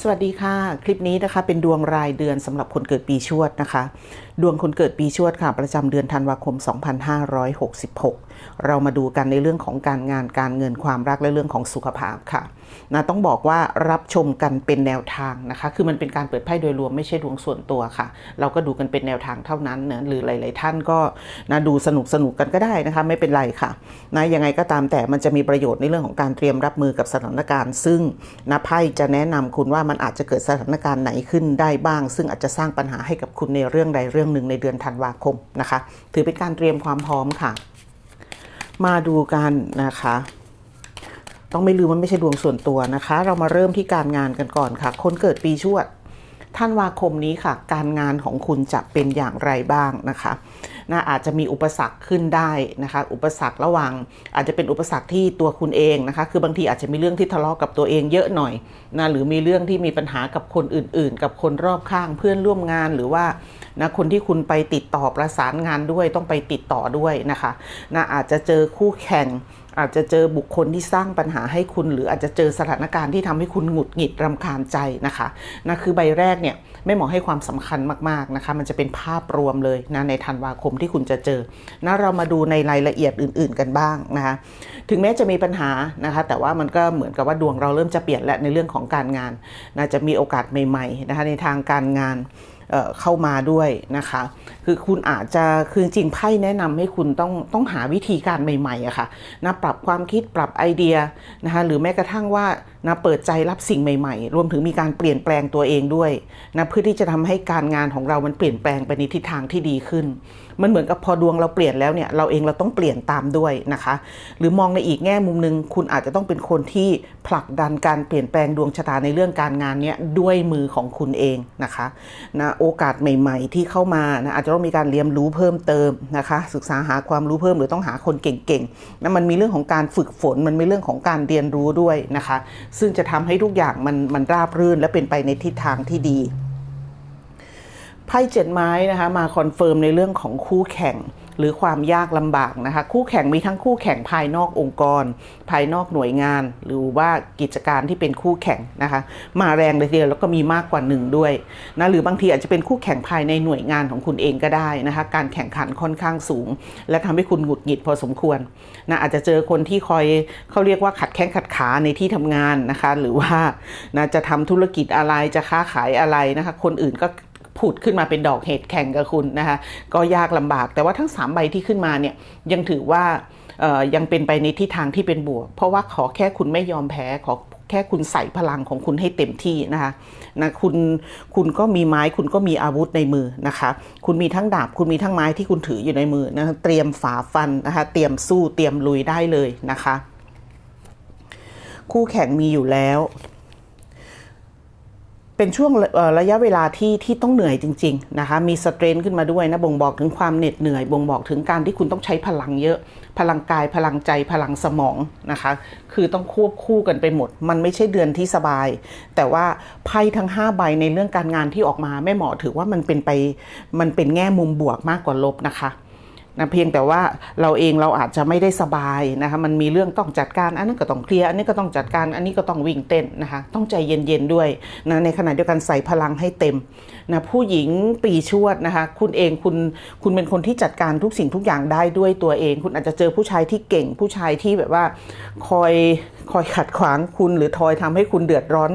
สวัสดีค่ะ คลิปนี้นะคะเป็นดวงรายเดือนสำหรับคนเกิดปีชวดนะคะ ดวงคนเกิดปีชวดค่ะ ประจำเดือนธันวาคม 2566 เรามาดูกันในเรื่องของการงานการเงินความรักและเรื่องของสุขภาพค่ะ นะต้องบอกว่ารับชมกันเป็นแนวทางนะคะ คือมันเป็นการเปิดไพ่โดยรวมไม่ใช่ดวงส่วนตัวค่ะ เราก็ดูกันเป็นแนวทางเท่านั้นนะหรือหลาย ๆ ท่านก็นะดูสนุกสนุกกันก็ได้นะคะ ไม่เป็นไรค่ะนะยังไงก็ตามแต่มันจะมีประโยชน์ในเรื่องของการเตรียมรับมือกับสถานการณ์ ซึ่งนะไพ่จะแนะนำคุณว่ามันอาจจะเกิดสถานการณ์ไหนขึ้นได้บ้าง ซึ่งอาจจะสร้างปัญหาให้กับคุณในเรื่องใดเรื่องหนึ่งในเดือนธันวาคมนะคะ ถือเป็นการเตรียมความพร้อมค่ะ มาดูกันนะคะ ต้องไม่ลืมมันไม่ใช่ดวงส่วนตัวนะคะ เรามาเริ่มที่การงานกันก่อนค่ะ คนเกิดปีชวดธันวาคมนี้ค่ะ การงานของคุณจะเป็นอย่างไรบ้างนะคะนะอาจจะมีอุปสรรคขึ้นได้นะคะ อุปสรรคระหว่างอาจจะเป็นอุปสรรคที่ตัวคุณเองนะคะ คือบางทีอาจจะมีเรื่องที่ทะเลาะกับตัวเองเยอะหน่อยนะหรือมีเรื่องที่มีปัญหากับคนอื่น ๆ กับคนรอบข้างเพื่อนร่วมงานหรือว่านะคนที่คุณไปติดต่อประสานงานด้วยต้องไปติดต่อด้วยนะคะนะอาจจะเจอคู่แข่ง อาจจะเจอบุคคลที่สร้างปัญหาให้คุณ หรืออาจจะเจอสถานการณ์ที่ทำให้คุณหงุดหงิดรำคาญใจนะคะนะคือใบแรกเนี่ยไม่หมอให้ความสำคัญมากๆนะคะ มันจะเป็นภาพรวมเลยนะในธันวาคมที่คุณจะเจอนะเรามาดูในรายละเอียดอื่น ๆ กันบ้างนะคะถึงแม้จะมีปัญหานะคะ แต่ว่ามันก็เหมือนกับว่าดวงเราเริ่มจะเปลี่ยนและในเรื่องของการงานนะจะมีโอกาสใหม่ๆนะคะในทางการงาน เข้ามาด้วยนะคะ คือคุณอาจจะคือจริงไพ่แนะนำให้คุณต้องต้องหาวิธีการใหม่ๆอะค่ะนะปรับความคิดปรับไอเดียนะคะหรือแม้กระทั่งว่านะเปิดใจรับสิ่งใหม่ๆ รวมถึงมีการเปลี่ยนแปลงตัวเองด้วยนะเพื่อที่จะทำให้การงานของเรามันเปลี่ยนแปลงไปในทิศทางที่ดีขึ้น มันเหมือนกับพอดวงเราเปลี่ยนแล้วเนี่ยเราเองเราต้องเปลี่ยนตามด้วยนะคะ หรือมองในอีกแง่มุมหนึ่งคุณอาจจะต้องเป็นคนที่ผลักดันการเปลี่ยนแปลงดวงชะตาในเรื่องการงานเนี้ยด้วยมือของคุณเองนะคะนะโโอกาสใหม่ ๆ ที่เข้ามานะอาจจะต้องมีการเรียนรู้เพิ่มเติมนะคะ ศึกษาหาความรู้เพิ่มหรือต้องหาคนเก่งๆนะมันมีเรื่องของการฝึกฝน มันมีเรื่องของการเรียนรู้ด้วยนะคะ ซึ่งจะทำให้ทุกอย่างมันมันราบรื่นและเป็นไปในทิศทางที่ดีไพ่เจ็ดไม้นะคะมาคอนเฟิร์มในเรื่องของคู่แข่ง หรือความยากลำบากนะคะ คู่แข่งมีทั้งคู่แข่งภายนอกองค์กร ภายนอกหน่วยงาน หรือว่ากิจการที่เป็นคู่แข่งนะคะ มาแรงเลยทีเดียวแล้วก็มีมากกว่าหนึ่งด้วยนะหรือบางทีอาจจะเป็นคู่แข่งภายในหน่วยงานของคุณเองก็ได้นะคะ การแข่งขันค่อนข้างสูง และทำให้คุณหงุดหงิดพอสมควรนะอาจจะเจอคนที่คอยเขาเรียกว่าขัดแข้งขัดขาในที่ทำงานนะคะ หรือว่านะจะทำธุรกิจอะไรจะค้าขายอะไรนะคะ คนอื่นก็ ผุดขึ้นมาเป็นดอกเห็ดแข่งกับคุณนะคะก็ยากลำบาก แต่ว่าทั้ง 3 ใบที่ขึ้นมาเนี่ยยังถือว่ายังเป็นไปในทิศทางที่เป็นบวก เพราะว่าขอแค่คุณไม่ยอมแพ้ขอแค่คุณใส่พลังของคุณให้เต็มที่นะคะนะคุณคุณก็มีไม้คุณก็มีอาวุธในมือนะคะ คุณมีทั้งดาบคุณมีทั้งไม้ที่คุณถืออยู่ในมือนะเตรียมฝ่าฟันนะคะเตรียมสู้เตรียมลุยได้เลยนะคะ คู่แข่งมีอยู่แล้ว เป็นช่วงระยะเวลาที่ที่ต้องเหนื่อยจริงๆนะคะมีสเตรนขึ้นมาด้วยนะบ่งบอกถึงความเหน็ดเหนื่อยบ่งบอกถึงการที่คุณต้องใช้พลังเยอะ พลังกายพลังใจพลังสมองนะคะ คือต้องควบคู่กันไปหมด มันไม่ใช่เดือนที่สบาย แต่ว่าไพ่ทั้ง 5 ใบในเรื่องการงานที่ออกมาแม่หมอถือว่ามันเป็นไปมันเป็นแง่มุมบวกมากกว่าลบนะคะ นะเพียงแต่ว่าเราเองเราอาจจะไม่ได้สบายนะคะมันมีเรื่องต้องจัดการ อันนั้นก็ต้องเคลียร์อันนี้ก็ต้องจัดการอันนี้ก็ต้องวิ่งเต้นนะคะต้องใจเย็นๆด้วยนะในขณะเดียวกันใส่พลังให้เต็มนะผู้หญิงปีชวดนะคะคุณเองคุณคุณเป็นคนที่จัดการทุกสิ่งทุกอย่างได้ด้วยตัวเอง คุณอาจจะเจอผู้ชายที่เก่งผู้ชายที่แบบว่าคอย คอยขัดขวางคุณหรือทอยทำให้คุณเดือดร้อน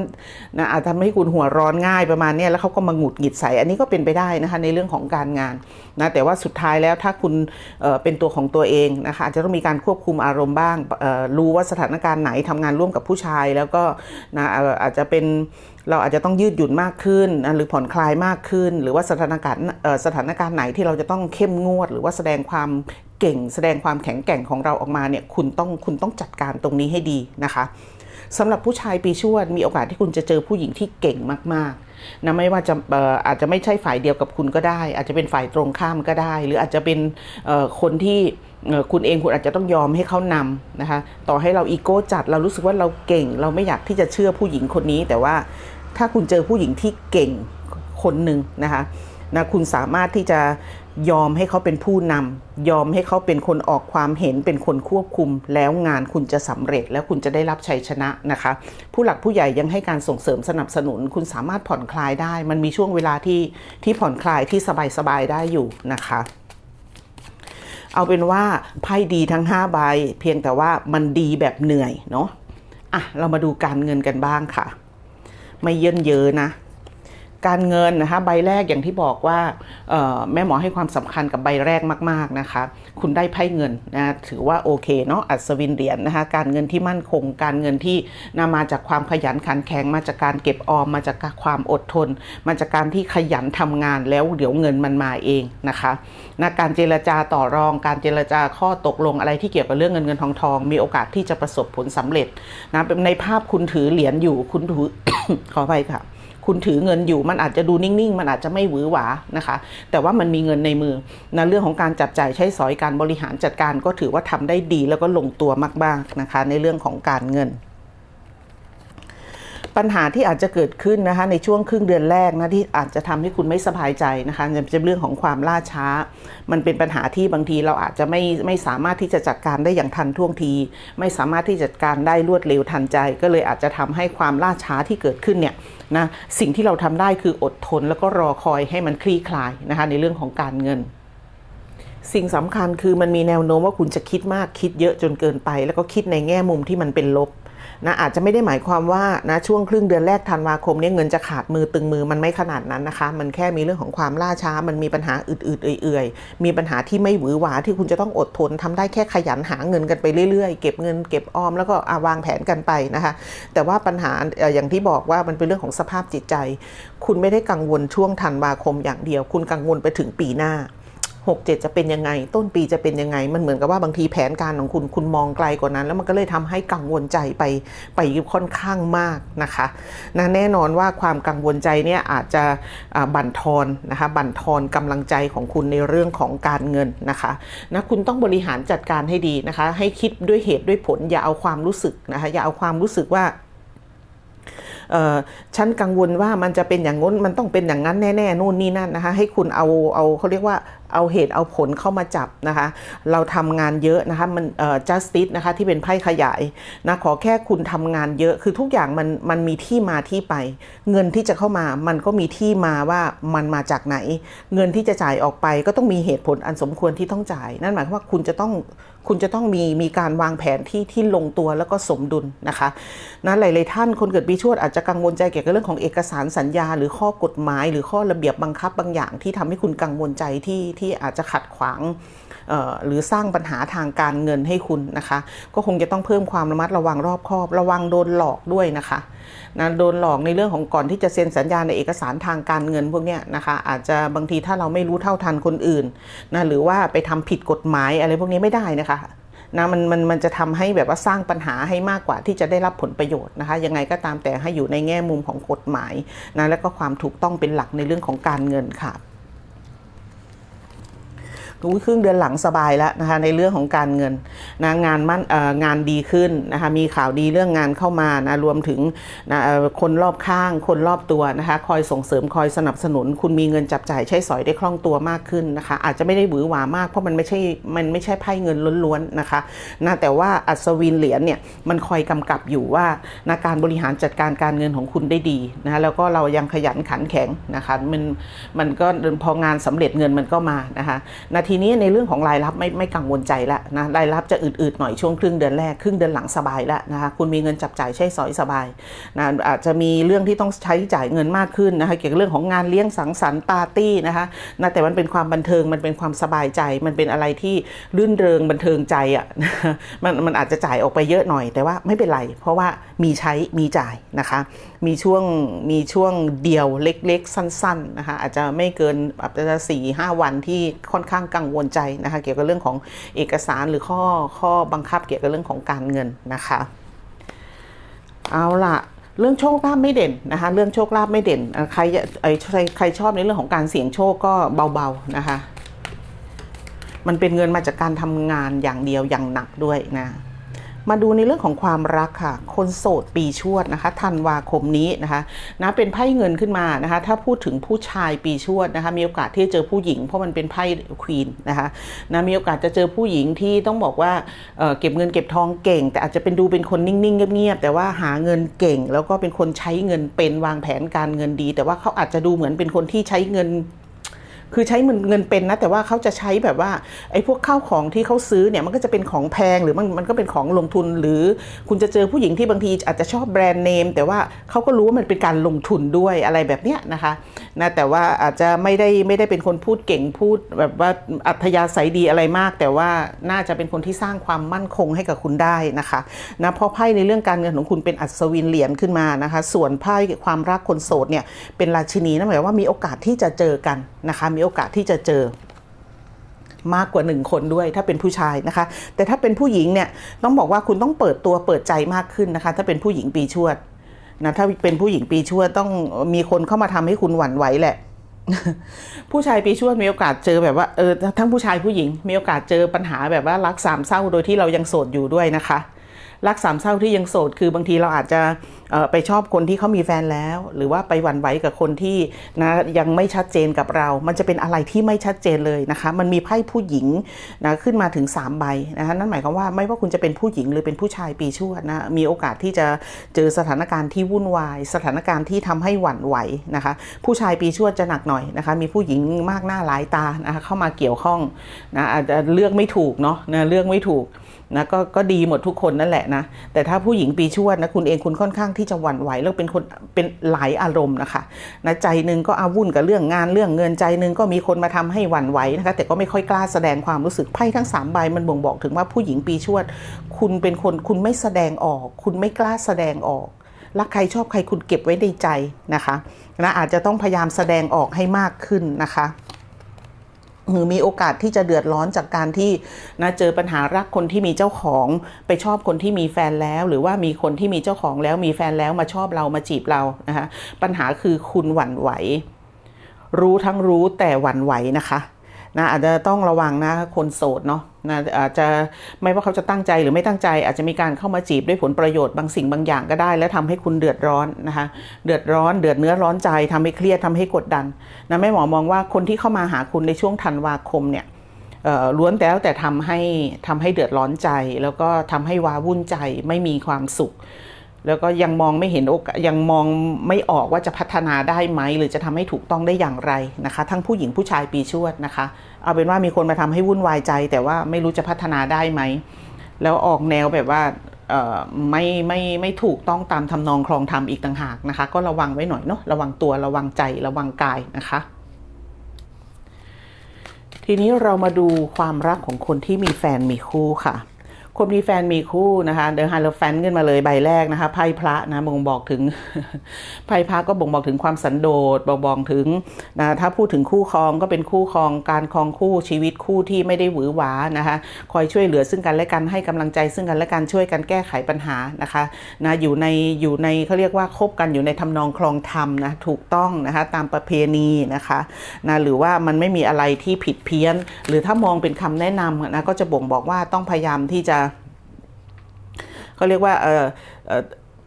นะอาจทำให้คุณหัวร้อนง่ายประมาณนี้แล้วเขาก็มาหงุดหงิดใส่อันนี้ก็เป็นไปได้นะคะในเรื่องของการงานนะแต่ว่าสุดท้ายแล้วถ้าคุณเเป็นตัวของตัวเองนะคะอาจจะต้องมีการควบคุมอารมณ์บ้างรู้ว่าสถานการณ์ไหนทำงานร่วมกับผู้ชายแล้วก็นะอาจจะเป็นเราอาจจะต้องยืดหยุ่นมากขึ้น หรือผ่อนคลายมากขึ้น หรือว่าสถานการณ์สถานการณ์ไหนที่เราจะต้องเข้มงวด หรือว่าแสดงความ เก่ง แสดงความแข็งแกร่งของเราออกมาเนี่ยคุณต้องคุณต้องจัดการตรงนี้ให้ดีนะคะสำหรับผู้ชายปีชวดมีโอกาสที่คุณจะเจอผู้หญิงที่เก่งมากๆนะไม่ว่าจะอาจจะไม่ใช่ฝ่ายเดียวกับคุณก็ได้ อาจจะเป็นฝ่ายตรงข้ามก็ได้ หรืออาจจะเป็นคนที่คุณเองคุณอาจจะต้องยอมให้เขานำนะคะต่อให้เราอีโก้จัดเรารู้สึกว่าเราเก่ง เราไม่อยากที่จะเชื่อผู้หญิงคนนี้ แต่ว่าถ้าคุณเจอผู้หญิงที่เก่งคนหนึ่งนะคะนะคุณสามารถที่จะ ยอมให้เขาเป็นผู้นำยอมให้เขาเป็นคนออกความเห็นเป็นคนควบคุม แล้วงานคุณจะสำเร็จแล้วคุณจะได้รับชัยชนะนะคะ ผู้หลักผู้ใหญ่ยังให้การส่งเสริมสนับสนุน คุณสามารถผ่อนคลายได้ มันมีช่วงเวลาที่ที่ผ่อนคลายที่สบายๆได้อยู่นะคะเอาเป็นว่าไพ่ดีทั้ง 5 ใบ เพียงแต่ว่ามันดีแบบเหนื่อยเนาะอะเรามาดูการเงินกันบ้างค่ะ ไม่เยินเยอะนะ การเงินนะคะใบแรกอย่างที่บอกว่าแม่หมอให้ความสำคัญกับใบแรกมากๆนะคะคุณได้ไพ่เงินนะถือว่าโอเคเนาะอัศวินเหรียญนะคะการเงินที่มั่นคง การเงินที่นามาจากความขยันขันแข็งมาจากการเก็บออมมาจากความอดทน มาจากการที่ขยันทำงานแล้วเดี๋ยวเงินมันมาเองนะคะนะการเจรจาต่อรอง การเจรจาข้อตกลงอะไรที่เกี่ยวกับเรื่องเงินเงินทองทองมีโอกาสที่จะประสบผลสำเร็จนะในภาพคุณถือเหรียญอยู่คุณถือขอไปค่ะ คุณถือเงินอยู่ มันอาจจะดูนิ่ง ๆ มันอาจจะไม่หวือหวานะคะ แต่ว่ามันมีเงินในมือนะเรื่องของการจับจ่ายใช้สอยการบริหารจัดการก็ถือว่าทำได้ดีแล้วก็ลงตัวมาก ๆนะคะ ในเรื่องของการเงิน ปัญหาที่อาจจะเกิดขึ้นนะคะในช่วงครึ่งเดือนแรกนะที่อาจจะทำให้คุณไม่สบายใจนะคะจะเป็นเรื่องของความล่าช้า มันเป็นปัญหาที่บางทีเราอาจจะไม่ไม่สามารถที่จะจัดการได้อย่างทันท่วงที ไม่สามารถที่จะจัดการได้รวดเร็วทันใจ ก็เลยอาจจะทำให้ความล่าช้าที่เกิดขึ้นเนี่ยนะสิ่งที่เราทำได้คืออดทนแล้วก็รอคอยให้มันคลี่คลายนะคะในเรื่องของการเงินสิ่งสำคัญคือมันมีแนวโน้มว่าคุณจะคิดมากคิดเยอะจนเกินไป แล้วก็คิดในแง่มุมที่มันเป็นลบ นะอาจจะไม่ได้หมายความว่านะช่วงครึ่งเดือนแรกธันวาคมเนี้เงินจะขาดมือตึงมือมันไม่ขนาดนั้นนะคะ มันแค่มีเรื่องของความล่าช้า มันมีปัญหาอืดๆเอื่อยๆ มีปัญหาที่ไม่หวือหวาที่คุณจะต้องอดทนทำได้แค่ขยันหาเงินกันไปเรื่อยๆ เก็บเงินเก็บออมแล้วก็อาวางแผนกันไปนะคะ แต่ว่าปัญหาอย่างที่บอกว่ามันเป็นเรื่องของสภาพจิตใจ คุณไม่ได้กังวลช่วงธันวาคมอย่างเดียว คุณกังวลไปถึงปีหน้า หกเจ็ดจะเป็นยังไง ต้นปีจะเป็นยังไง มันเหมือนกับว่าบางทีแผนการของคุณคุณมองไกลกว่านั้น แล้วมันก็เลยทำให้กังวลใจไปไปค่อนข้างมากนะคะนะแน่นอนว่าความกังวลใจเนี่ยอาจจะบั่นทอนนะคะบั่นทอนกำลังใจของคุณในเรื่องของการเงินนะคะนะคุณต้องบริหารจัดการให้ดีนะคะ ให้คิดด้วยเหตุด้วยผลอย่าเอาความรู้สึกนะคะอย่าเอาความรู้สึกว่าเออฉันกังวลว่ามันจะเป็นอย่างง้นมันต้องเป็นอย่างนั้นแน่ๆนู่นนี่นั่นนะคะให้คุณเอาเอาเขาเรียกว่า เอาเหตุเอาผลเข้ามาจับนะคะ เราทำงานเยอะนะคะมันเอ่อ justice นะคะที่เป็นไพ่ขยายนะขอแค่คุณทำงานเยอะคือทุกอย่างมันมันมีที่มาที่ไป เงินที่จะเข้ามามันก็มีที่มาว่ามันมาจากไหน เงินที่จะจ่ายออกไปก็ต้องมีเหตุผลอันสมควรที่ต้องจ่าย นั่นหมายความว่าคุณจะต้องคุณจะต้องมีมีการวางแผนที่ที่ลงตัวแล้วก็สมดุลนะคะนะหลายๆท่านคนเกิดปีชวดอาจจะกังวลใจเกี่ยวกับเรื่องของเอกสารสัญญา หรือข้อกฎหมาย หรือข้อระเบียบบังคับบางอย่างที่ทำให้คุณกังวลใจที่ที่อาจจะขัดขวางหรือสร้างปัญหาทางการเงินให้คุณนะคะ ก็คงจะต้องเพิ่มความระมัดระวังรอบคอบ ระวังโดนหลอกด้วยนะคะนะโดนหลอกในเรื่องของก่อนที่จะเซ็นสัญญาในเอกสารทางการเงินพวกนี้นะคะอาจจะบางทีถ้าเราไม่รู้เท่าทันคนอื่นนะหรือว่าไปทำผิดกฎหมายอะไรพวกนี้ไม่ได้นะคะนะมันมันมันจะทำให้แบบว่าสร้างปัญหาให้มากกว่าที่จะได้รับผลประโยชน์นะคะ ยังไงก็ตามแต่ให้อยู่ในแง่มุมของกฎหมายนะแล้วก็ความถูกต้องเป็นหลักในเรื่องของการเงินค่ะ ครึ่งเดือนหลังสบายแล้วนะคะในเรื่องของการเงินนะงานมั่นงานดีขึ้นนะคะมีข่าวดีเรื่องงานเข้ามานะรวมถึงนะคนรอบข้างคนรอบตัวนะคะคอยส่งเสริมคอยสนับสนุน คุณมีเงินจับจ่ายใช้สอยได้คล่องตัวมากขึ้นนะคะอาจจะไม่ได้หวือหวามากเพราะมันไม่ใช่มันไม่ใช่ไพ่เงินล้วนๆนะคะนะแต่ว่าอัศวินเหรียญเนี่ยมันคอยกำกับอยู่ว่านะการบริหารจัดการการเงินของคุณได้ดีนะคะแล้วก็เรายังขยันขันแข็งนะคะมันมันก็พองานสำเร็จเงินมันก็มานะคะนาทีทีนี้ในเรื่องของรายรับไม่ไม่กังวลใจละนะรายรับจะอืดๆหน่อยช่วงครึ่งเดือนแรกครึ่งเดือนหลังสบายละนะคะคุณมีเงินจับจ่ายใช้สอยสบายนะอาจจะมีเรื่องที่ต้องใช้จ่ายเงินมากขึ้นนะคะเกี่ยวกับเรื่องของงานเลี้ยงสังสรรค์ปาร์ตี้นะคะนะแต่มันเป็นความบันเทิงมันเป็นความสบายใจ มันเป็นอะไรที่รื่นเริงบันเทิงใจอะมันมันอาจจะจ่ายออกไปเยอะหน่อย แต่ว่าไม่เป็นไร เพราะว่ามีใช้มีจ่ายนะคะ มีช่วงมีช่วงเดียวเล็กๆ สั้นๆนะคะอาจจะไม่เกินอาจจะสี่ห้าวันที่ค่อนข้างกังวลใจนะคะเกี่ยวกับเรื่องของเอกสารหรือข้อข้อบังคับเกี่ยวกับเรื่องของการเงินนะคะเอาล่ะเรื่องโชคลาภไม่เด่นนะคะเรื่องโชคลาภไม่เด่นใครใครใครชอบในเรื่องของการเสี่ยงโชคก็เบาๆนะคะมันเป็นเงินมาจากการทำงานอย่างเดียวอย่างหนักด้วยนะ มาดูในเรื่องของความรักค่ะ คนโสดปีชวดนะคะธันวาคมนี้นะคะนะเป็นไพ่เงินขึ้นมานะคะ ถ้าพูดถึงผู้ชายปีชวดนะคะ มีโอกาสที่จะเจอผู้หญิง เพราะมันเป็นไพ่ควีนนะคะนะมีโอกาสจะเจอผู้หญิงที่ต้องบอกว่าเเก็บเงินเก็บทองเก่ง แต่อาจจะเป็นดูเป็นคนนิ่งๆเงียบๆแต่ว่าหาเงินเก่ง แล้วก็เป็นคนใช้เงินเป็นวางแผนการเงินดี แต่ว่าเขาอาจจะดูเหมือนเป็นคนที่ใช้เงิน คือใช้เงินเงินเป็นนะ แต่ว่าเขาจะใช้แบบว่าไอ้พวกข้าวของที่เขาซื้อเนี่ยมันก็จะเป็นของแพงหรือมันมันก็เป็นของลงทุน หรือคุณจะเจอผู้หญิงที่บางทีอาจจะชอบแบรนด์เนมแต่ว่าเขาก็รู้ว่ามันเป็นการลงทุนด้วยอะไรแบบเนี้ยนะคะนะแต่ว่าอาจจะไม่ได้ไม่ได้เป็นคนพูดเก่งพูดแบบว่าอัธยาศัยดีอะไรมาก แต่ว่าน่าจะเป็นคนที่สร้างความมั่นคงให้กับคุณได้นะคะนะเพราะไพ่ในเรื่องการเงินของคุณเป็นอัศวินเหรียญขึ้นมานะคะ ส่วนไพ่ความรักคนโสดเนี่ยเป็นราชินีนั่นหมายว่ามีโอกาสที่จะเจอกันนะคะมีโอกาสที่จะเจอมากกว่าหนึ่งคนด้วยถ้าเป็นผู้ชายนะคะ แต่ถ้าเป็นผู้หญิงเนี่ยต้องบอกว่าคุณต้องเปิดตัวเปิดใจมากขึ้นนะคะ ถ้าเป็นผู้หญิงปีชวดนะถ้าเป็นผู้หญิงปีชวดต้องมีคนเข้ามาทำให้คุณหวั่นไหวแหละ ผู้ชายปีชวดมีโอกาสเจอแบบว่าเออทั้งผู้ชายผู้หญิงมีโอกาสเจอปัญหาแบบว่ารักสามเศร้าโดยที่เรายังโสดอยู่ด้วยนะคะ รักสามเศร้าที่ยังโสด คือบางทีเราอาจจะไปชอบคนที่เขามีแฟนแล้ว หรือว่าไปหวั่นไหวกับคนที่นะยังไม่ชัดเจนกับเรา มันจะเป็นอะไรที่ไม่ชัดเจนเลยนะคะ มันมีไพ่ผู้หญิงนะขึ้นมาถึง 3 ใบนะคะนั่นหมายความว่าไม่ว่าคุณจะเป็นผู้หญิงหรือเป็นผู้ชายปีชวดนะมีโอกาสที่จะเจอสถานการณ์ที่วุ่นวาย สถานการณ์ที่ทำให้หวั่นไหวนะคะ ผู้ชายปีชวดจะหนักหน่อยนะคะ มีผู้หญิงมากหน้าหลายตานะคะเข้ามาเกี่ยวข้องนะอาจจะเลือกไม่ถูกเนาะนะเลือกไม่ถูก นะก็ก็ดีหมดทุกคนนั่นแหละนะ แต่ถ้าผู้หญิงปีชวดนะคุณเองคุณค่อนข้างที่จะหวั่นไหวแล้วเป็นคนเป็นหลายอารมณ์นะคะนะใจหนึ่งก็อาวุ่นกับเรื่องงานเรื่องเงินใจหนึ่งก็มีคนมาทำให้หวั่นไหวนะคะแต่ก็ไม่ค่อยกล้าแสดงความรู้สึกไพ่ทั้งสามใบมันบ่งบอกถึงว่าผู้หญิงปีชวด คุณเป็นคนคุณไม่แสดงออก คุณไม่กล้าแสดงออกรักใครชอบใครคุณเก็บไว้ในใจนะคะนะอาจจะต้องพยายามแสดงออกให้มากขึ้นนะคะ หรือมีโอกาสที่จะเดือดร้อนจากการที่นะเจอปัญหารักคนที่มีเจ้าของไปชอบคนที่มีแฟนแล้ว หรือว่ามีคนที่มีเจ้าของแล้วมีแฟนแล้วมาชอบเรามาจีบเรานะคะปัญหาคือคุณหวั่นไหว รู้ทั้งรู้แต่หวั่นไหวนะคะนะอาจจะต้องระวังนะคนโสดเนาะ นะอาจจะไม่ว่าเขาจะตั้งใจหรือไม่ตั้งใจ อาจจะมีการเข้ามาจีบด้วยผลประโยชน์บางสิ่งบางอย่างก็ได้ และทำให้คุณเดือดร้อนนะคะเดือดร้อนเดือดเนื้อร้อนใจทำให้เครียดทำให้กดดันนะแม่หมอมองว่าคนที่เข้ามาหาคุณในช่วงธันวาคมเนี่ยล้วนแต่แล้วแต่ทำให้ทำให้เดือดร้อนใจ แล้วก็ทำให้ว้าวุ่นใจไม่มีความสุข แล้วก็ยังมองไม่เห็นโอกาสยังมองไม่ออกว่าจะพัฒนาได้ไหม หรือจะทำให้ถูกต้องได้อย่างไรนะคะ ทั้งผู้หญิงผู้ชายปีชวดนะคะ เอาเป็นว่ามีคนมาทำให้วุ่นวายใจ แต่ว่าไม่รู้จะพัฒนาได้ไหม แล้วออกแนวแบบว่าไม่ไม่ไม่ถูกต้องตามทำนองคลองธรรมอีกต่างหากนะคะ ก็ระวังไว้หน่อยเนาะระวังตัวระวังใจระวังกายนะคะ ทีนี้เรามาดูความรักของคนที่มีแฟนมีคู่ค่ะ คนมีแฟนมีคู่นะคะเดอะไฮโลแฟนขึ้นมาเลยใบแรกนะคะไพ่พระนะบ่งบอกถึงไพ่พระก็บ่งบอกถึงความสันโดษบ่งบอกถึงนะถ้าพูดถึงคู่ครองก็เป็นคู่ครองการครองคู่ชีวิตคู่ที่ไม่ได้หวือหวานะคะคอยช่วยเหลือซึ่งกันและกันให้กำลังใจซึ่งกันและกันช่วยกันแก้ไขปัญหานะคะนะอยู่ในอยู่ในเขาเรียกว่าคบกันอยู่ในทำนองคลองธรรมนะถูกต้องนะคะตามประเพณีนะคะนะหรือว่ามันไม่มีอะไรที่ผิดเพี้ยน หรือถ้ามองเป็นคำแนะนำนะก็จะบ่งบอกว่าต้องพยายามที่จะ เขาเรียกว่าเออ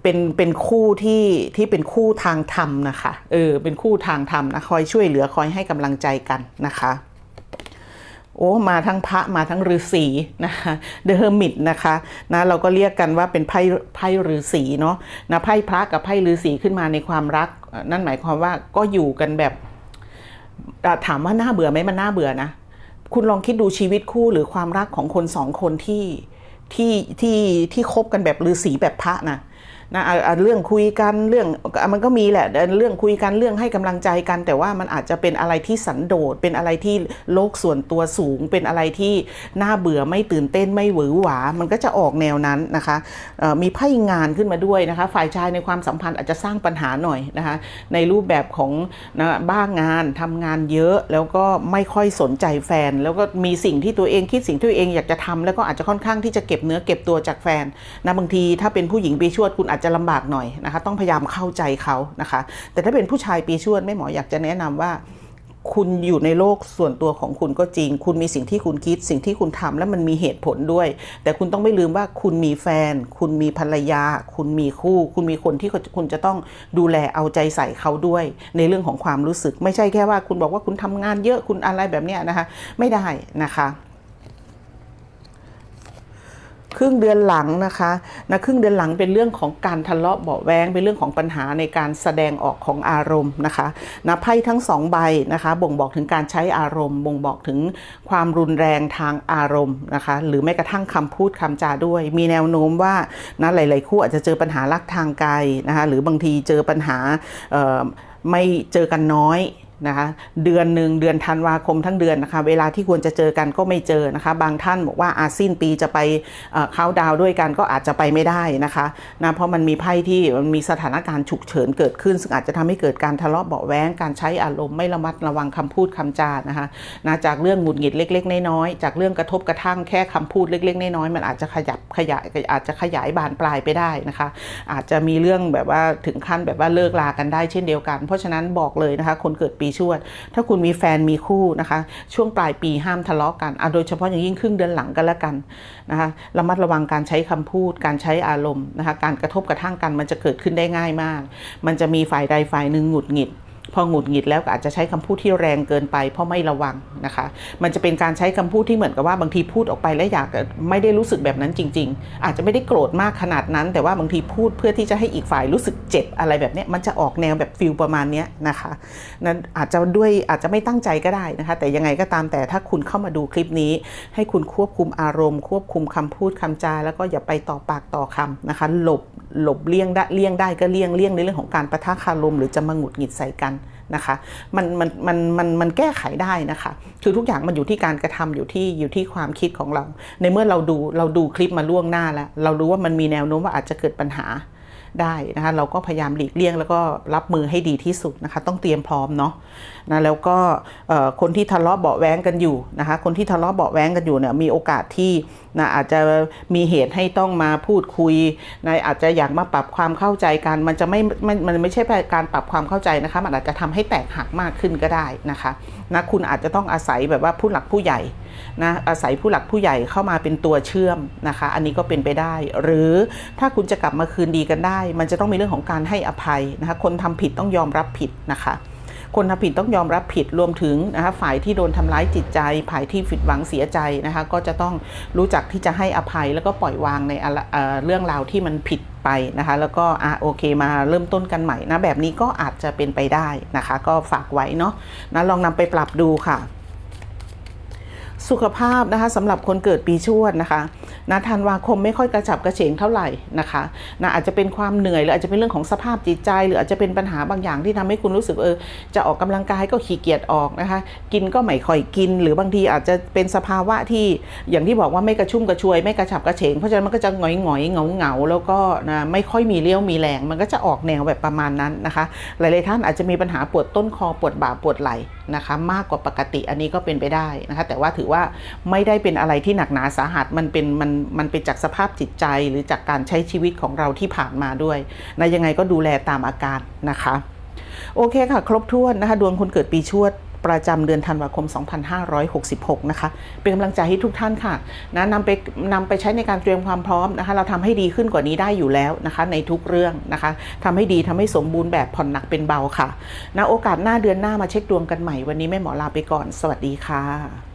เป็นเป็นคู่ที่ที่เป็นคู่ทางธรรมนะคะเออเป็นคู่ทางธรรมนะคอยช่วยเหลือคอยให้กำลังใจกันนะคะโอ้มาทั้งพระมาทั้งฤาษีนะคะเดอะเฮอร์มิตนะคะนะเราก็เรียกกันว่าเป็นไพ่ไพ่ฤาษีเนาะนะไพ่พระกับไพ่ฤาษีขึ้นมาในความรัก นั่นหมายความว่าก็อยู่กันแบบถามว่าน่าเบื่อไหมมันน่าเบื่อนะ คุณลองคิดดูชีวิตคู่หรือความรักของคนสองคนที่ ที่ที่ที่คบกันแบบฤาษีแบบพระนะ นะเรื่องคุยกันเรื่องมันก็มีแหละเรื่องคุยกันเรื่องให้กำลังใจกัน แต่ว่ามันอาจจะเป็นอะไรที่สันโดษเป็นอะไรที่โลกส่วนตัวสูง เป็นอะไรที่น่าเบื่อไม่ตื่นเต้นไม่หวือหวา มันก็จะออกแนวนั้นนะคะมีไพ่งานขึ้นมาด้วยนะคะ ฝ่ายชายในความสัมพันธ์อาจจะสร้างปัญหาหน่อยนะคะในรูปแบบของนะบ้างงานทำงานเยอะแล้วก็ไม่ค่อยสนใจแฟน แล้วก็มีสิ่งที่ตัวเองคิดสิ่งที่ตัวเองอยากจะทำแล้วก็อาจจะค่อนข้างที่จะเก็บเนื้อเก็บตัวจากแฟนนะบางทีถ้าเป็นผู้หญิงปีชวดคุณอาจจะลำบากหน่อยนะคะ ต้องพยายามเข้าใจเขานะคะ แต่ถ้าเป็นผู้ชายปีชวดแม่หมออยากจะแนะนำว่าคุณอยู่ในโลกส่วนตัวของคุณก็จริง คุณมีสิ่งที่คุณคิด สิ่งที่คุณทำแล้วมันมีเหตุผลด้วย แต่คุณต้องไม่ลืมว่าคุณมีแฟน คุณมีภรรยา คุณมีคู่ คุณมีคนที่คุณจะต้องดูแลเอาใจใส่เขาด้วย ในเรื่องของความรู้สึก ไม่ใช่แค่ว่าคุณบอกว่าคุณทำงานเยอะคุณอะไรแบบเนี้ยนะคะ ไม่ได้นะคะ ครึ่งเดือนหลังนะคะนะครึ่งเดือนหลังเป็นเรื่องของการทะเลาะเบาแวงเป็นเรื่องของปัญหาในการแสดงออกของอารมณ์นะคะนะไพ่ทั้งสองใบนะคะ บ่งบอกถึงการใช้อารมณ์ บ่งบอกถึงความรุนแรงทางอารมณ์นะคะ หรือแม้กระทั่งคำพูดคำจาด้วย มีแนวโน้มว่านะหลาย ๆ คู่อาจจะเจอปัญหารักทางไกลนะคะ หรือ บางทีเจอปัญหาไม่เจอกันน้อย นะคะเดือนหนึ่งเดือนธันวาคมทั้งเดือนนะคะเวลาที่ควรจะเจอกันก็ไม่เจอนะคะ บางท่านบอกว่าอาสิ้นปีจะไปเข้าดาวด้วยกันก็อาจจะไปไม่ได้นะคะนะเพราะมันมีไพ่ที่มันมีสถานการณ์ฉุกเฉินเกิดขึ้น ซึ่งอาจจะทำให้เกิดการทะเลาะเบาแว้งการใช้อารมณ์ไม่ระมัดระวังคำพูดคำจานะคะนะจากเรื่องหงุดหงิดเล็ก ๆ น้อยๆจากเรื่องกระทบกระทั่งแค่คำพูดเล็ก ๆ น้อยๆมันอาจจะขยับขยายอาจจะขยายบานปลายไปได้นะคะ อาจจะมีเรื่องแบบว่าถึงขั้นแบบว่าเลิกลากันได้เช่นเดียวกัน เพราะฉะนั้นบอกเลยนะคะคนเกิดปีชวด ถ้าคุณมีแฟนมีคู่นะคะ ช่วงปลายปีห้ามทะเลาะกันอะโดยเฉพาะอย่างยิ่งครึ่งเดือนหลังกันแล้วกันนะคะระมัดระวังการใช้คำพูด การใช้อารมณ์นะคะการกระทบกระทั่งกันมันจะเกิดขึ้นได้ง่ายมาก มันจะมีฝ่ายใดฝ่ายหนึ่งหงุดหงิด พอหงุดหงิดแล้วก็อาจจะใช้คำพูดที่แรงเกินไป เพราะไม่ระวังนะคะ มันจะเป็นการใช้คำพูดที่เหมือนกับว่าบางทีพูดออกไปแล้วอยากไม่ได้รู้สึกแบบนั้นจริง ๆ อาจจะไม่ได้โกรธมากขนาดนั้น แต่ว่าบางทีพูดเพื่อที่จะให้อีกฝ่ายรู้สึกเจ็บอะไรแบบนี้มันจะออกแนวแบบฟิลประมาณนี้นะคะนั้นอาจจะด้วยอาจจะไม่ตั้งใจก็ได้นะคะ แต่ยังไงก็ตามแต่ถ้าคุณเข้ามาดูคลิปนี้ ให้คุณควบคุมอารมณ์ ควบคุมคำพูดคำจา แล้วก็อย่าไปต่อปากต่อคำนะคะ หลบหลบเลี่ยงได้เลี่ยงได้ก็เลี่ยงเลี่ยงในเรื่องของการประทะคารม หรือจะมาหงุดหงิดใส่กันนะคะมันมันมันมันมันแก้ไขได้นะคะ คือทุกอย่างมันอยู่ที่การกระทำอยู่ที่อยู่ที่ความคิดของเรา ในเมื่อเราดูเราดูคลิปมาล่วงหน้าแล้ว เรารู้ว่ามันมีแนวโน้มว่าอาจจะเกิดปัญหา ได้นะคะเราก็พยายามหลีกเลี่ยงแล้วก็รับมือให้ดีที่สุดนะคะ ต้องเตรียมพร้อมเนาะนะแล้วก็คนที่ทะเลาะเบาแว้งกันอยู่นะคะ คนที่ทะเลาะเบาแว้งกันอยู่เนี่ยมีโอกาสที่นะอาจจะมีเหตุให้ต้องมาพูดคุยนะอาจจะอยากมาปรับความเข้าใจกัน มันจะไม่มันมันไม่ใช่การปรับความเข้าใจนะคะ มันอาจจะทำให้แตกหักมากขึ้นก็ได้นะคะนะคุณอาจจะต้องอาศัยแบบว่าผู้หลักผู้ใหญ่ นะอาศัยผู้หลักผู้ใหญ่เข้ามาเป็นตัวเชื่อมนะคะ อันนี้ก็เป็นไปได้ หรือถ้าคุณจะกลับมาคืนดีกันได้ มันจะต้องมีเรื่องของการให้อภัยนะคะคนทำผิดต้องยอมรับผิดนะคะคนทำผิดต้องยอมรับผิดรวมถึงนะคะฝ่ายที่โดนทำร้ายจิตใจฝ่ายที่ผิดหวังเสียใจนะคะก็จะต้องรู้จักที่จะให้อภัยแล้วก็ปล่อยวางในเเรื่องราวที่มันผิดไปนะคะแล้วก็อะโอเคมาเริ่มต้นกันใหม่นะแบบนี้ก็อาจจะเป็นไปได้นะคะ ก็ฝากไว้เนาะนะลองนำไปปรับดูค่ะ สุขภาพนะคะสำหรับคนเกิดปีชวดนะคะนะธันวาคมไม่ค่อยกระฉับกระเฉงเท่าไหร่นะคะนะอาจจะเป็นความเหนื่อยหรืออาจจะเป็นเรื่องของสภาพจิตใจ หรืออาจจะเป็นปัญหาบางอย่างที่ทำให้คุณรู้สึกเออจะออกกำลังกายก็ขี้เกียจออกนะคะ กินก็ไม่ค่อยกิน หรือบางทีอาจจะเป็นสภาวะที่อย่างที่บอกว่าไม่กระชุ่มกระชวย ไม่กระฉับกระเฉงเพราะฉะนั้นมันก็จะหงอยหงอยเหงาเหงาๆแล้วก็นะไม่ค่อยมีเลี้ยวมีแรง มันก็จะออกแนวแบบประมาณนั้นนะคะ หลายๆท่านอาจจะมีปัญหาปวดต้นคอปวดบ่าปวดไหล่นะคะมากกว่าปกติอันนี้ก็เป็นไปได้นะคะแต่ว่าถือว่าไม่ได้เป็นอะไรที่หนักหนาสาหัสมันเป็นมันมันเป็นจากสภาพจิตใจหรือจากการใช้ชีวิตของเราที่ผ่านมาด้วยนะยังไงก็ดูแลตามอาการนะคะ โอเคค่ะ ครบถ้วนนะคะดวงคนเกิดปีชวด ประจำเดือนธันวาคม 2566 นะคะ เป็นกำลังใจให้ทุกท่านค่ะนะนำไปนำไปใช้ในการเตรียมความพร้อมนะคะ เราทำให้ดีขึ้นกว่านี้ได้อยู่แล้วนะคะ ในทุกเรื่องนะคะทำให้ดีทำให้สมบูรณ์แบบผ่อนหนักเป็นเบาค่ะนะโอกาสหน้าเดือนหน้ามาเช็คดวงกันใหม่ วันนี้แม่หมอลาไปก่อน สวัสดีค่ะ